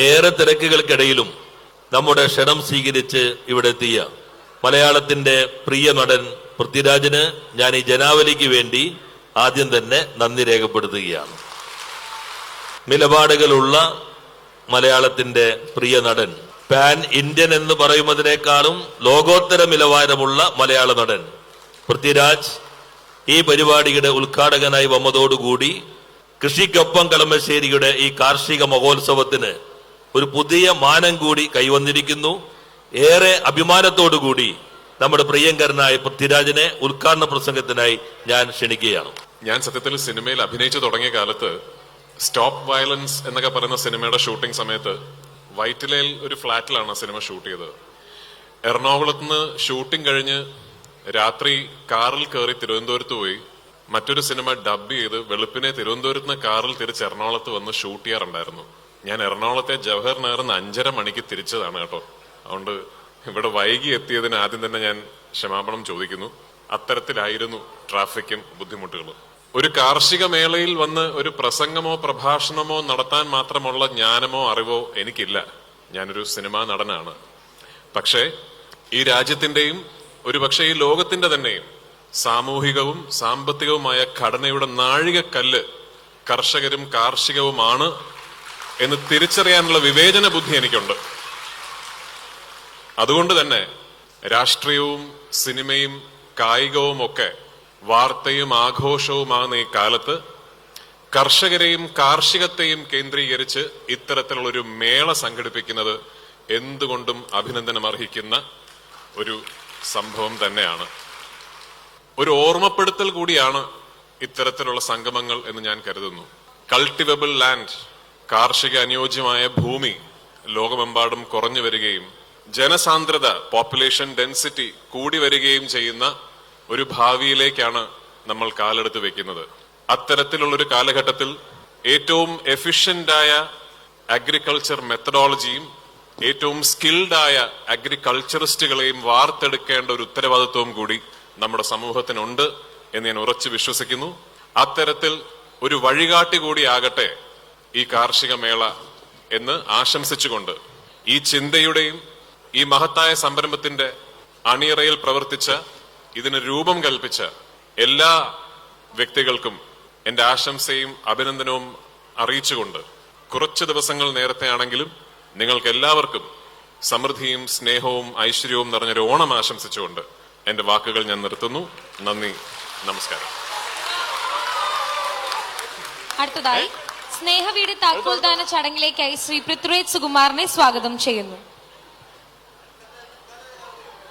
ഏറെ തിരക്കുകൾക്കിടയിലും നമ്മുടെ ക്ഷണം സ്വീകരിച്ച് ഇവിടെ എത്തിയ മലയാളത്തിന്റെ പ്രിയ നടൻ പൃഥ്വിരാജിന് ഞാൻ ഈ ജനാവലിക്ക് വേണ്ടി ആദ്യം തന്നെ നന്ദി രേഖപ്പെടുത്തുകയാണ്. നിലപാടുകളുള്ള മലയാളത്തിന്റെ പ്രിയ നടൻ പാൻ ഇന്ത്യൻ എന്ന് പറയുന്നതിനേക്കാളും ലോകോത്തര നിലവാരമുള്ള മലയാള നടൻ പൃഥ്വിരാജ് ഈ പരിപാടിയുടെ ഉദ്ഘാടകനായി വന്നതോടുകൂടി കൃഷിക്കൊപ്പം കളമശ്ശേരിയുടെ ഈ കാർഷിക മഹോത്സവത്തിന് ഒരു പുതിയ മാനം കൂടി കൈവന്നിരിക്കുന്നു. ഏറെ അഭിമാനത്തോടുകൂടി നമ്മുടെ പ്രിയങ്കരനായ പൃഥ്വിരാജിനെ ഉദ്ഘാടന പ്രസംഗത്തിനായി ഞാൻ ക്ഷണിക്കുകയാണ്. ഞാൻ സത്യത്തിൽ സിനിമയിൽ അഭിനയിച്ചു തുടങ്ങിയ കാലത്ത് സ്റ്റോപ്പ് വയലൻസ് എന്നൊക്കെ പറയുന്ന സിനിമയുടെ ഷൂട്ടിംഗ് സമയത്ത് വൈറ്റിലയിൽ ഒരു ഫ്ലാറ്റിലാണ് സിനിമ ഷൂട്ട് ചെയ്തത്. എറണാകുളത്ത് നിന്ന് ഷൂട്ടിംഗ് കഴിഞ്ഞ് രാത്രി കാറിൽ കയറി തിരുവനന്തപുരത്ത് പോയി. മറ്റൊരു സിനിമ ഡബ് ചെയ്ത് വെളുപ്പിനെ തിരുവനന്തപുരത്ത് നിന്ന് കാറിൽ തിരിച്ച് എറണാകുളത്ത് വന്ന് ഷൂട്ട് ചെയ്യാറുണ്ടായിരുന്നു. ഞാൻ എറണാകുളത്തെ ജവഹർ നഗറിൽ നിന്ന് അഞ്ചര മണിക്ക് തിരിച്ചതാണ് കേട്ടോ. അതുകൊണ്ട് ഇവിടെ വൈകി എത്തിയതിന് ആദ്യം തന്നെ ഞാൻ ക്ഷമാപണം ചോദിക്കുന്നു. അത്തരത്തിലായിരുന്നു ട്രാഫിക്കും ബുദ്ധിമുട്ടുകളും. ഒരു കാർഷിക മേളയിൽ വന്ന് ഒരു പ്രസംഗമോ പ്രഭാഷണമോ നടത്താൻ മാത്രമുള്ള ജ്ഞാനമോ അറിവോ എനിക്കില്ല. ഞാനൊരു സിനിമാ നടനാണ്. പക്ഷേ ഈ രാജ്യത്തിന്റെയും ഒരുപക്ഷെ ഈ ലോകത്തിന്റെ തന്നെയും സാമൂഹികവും സാമ്പത്തികവുമായ ഘടനയുടെ നാഴികക്കല്ല് കർഷകരും കാർഷികവുമാണ് എന്ന് തിരിച്ചറിയാനുള്ള വിവേചന ബുദ്ധി എനിക്കുണ്ട്. അതുകൊണ്ട് തന്നെ രാഷ്ട്രീയവും സിനിമയും കായികവും ഒക്കെ വാർത്തയും ആഘോഷവുമാകുന്ന ഈ കാലത്ത് കർഷകരെയും കാർഷികത്തെയും കേന്ദ്രീകരിച്ച് ഇത്തരത്തിലുള്ള ഒരു മേള സംഘടിപ്പിക്കുന്നത് എന്തുകൊണ്ടും അഭിനന്ദനം അർഹിക്കുന്ന ഒരു സംഭവം തന്നെയാണ്. ഒരു ഓർമ്മപ്പെടുത്തൽ കൂടിയാണ് ഇത്തരത്തിലുള്ള സംഗമങ്ങൾ എന്ന് ഞാൻ കരുതുന്നു. കൾട്ടിവബിൾ ലാൻഡ് കാർഷിക അനുയോജ്യമായ ഭൂമി ലോകമെമ്പാടും കുറഞ്ഞു വരികയും ജനസാന്ദ്രത പോപ്പുലേഷൻ ഡെൻസിറ്റി കൂടി വരികയും ചെയ്യുന്ന ഒരു ഭാവിയിലേക്കാണ് നമ്മൾ കാലെടുത്ത് വെക്കുന്നത്. അത്തരത്തിലുള്ള ഒരു കാലഘട്ടത്തിൽ ഏറ്റവും എഫിഷ്യന്റായ അഗ്രികൾച്ചർ മെത്തഡോളജിയും ഏറ്റവും സ്കിൽഡായ അഗ്രികൾച്ചറിസ്റ്റുകളെയും വാർത്തെടുക്കേണ്ട ഒരു ഉത്തരവാദിത്വവും കൂടി നമ്മുടെ സമൂഹത്തിനുണ്ട് എന്ന് ഞാൻ ഉറച്ചു വിശ്വസിക്കുന്നു. അത്തരത്തിൽ ഒരു വഴികാട്ടി കൂടിയാകട്ടെ ഈ കാർഷിക മേള എന്ന് ആശംസിച്ചുകൊണ്ട് ഈ ചിന്തയുടെയും ഈ മഹത്തായ സംരംഭത്തിന്റെ അണിയറയിൽ പ്രവർത്തിച്ച ഇതിന് രൂപം കൽപ്പിച്ച എല്ലാ വ്യക്തികൾക്കും എന്റെ ആശംസയും അഭിനന്ദനവും അറിയിച്ചുകൊണ്ട് കുറച്ച് ദിവസങ്ങൾ നേരത്തെ ആണെങ്കിലും നിങ്ങൾക്ക് എല്ലാവർക്കും സമൃദ്ധിയും സ്നേഹവും ഐശ്വര്യവും നിറഞ്ഞൊരു ഓണം ആശംസിച്ചുകൊണ്ട് എന്റെ വാക്കുകൾ ഞാൻ നിർത്തുന്നു. നന്ദി. നമസ്കാരം. അടുത്തതായി സ്നേഹവീട് താക്കോൽദാന ചടങ്ങിലേക്കായി ശ്രീ പൃഥ്വിരാജ് സുകുമാറിനെ സ്വാഗതം ചെയ്യുന്നു.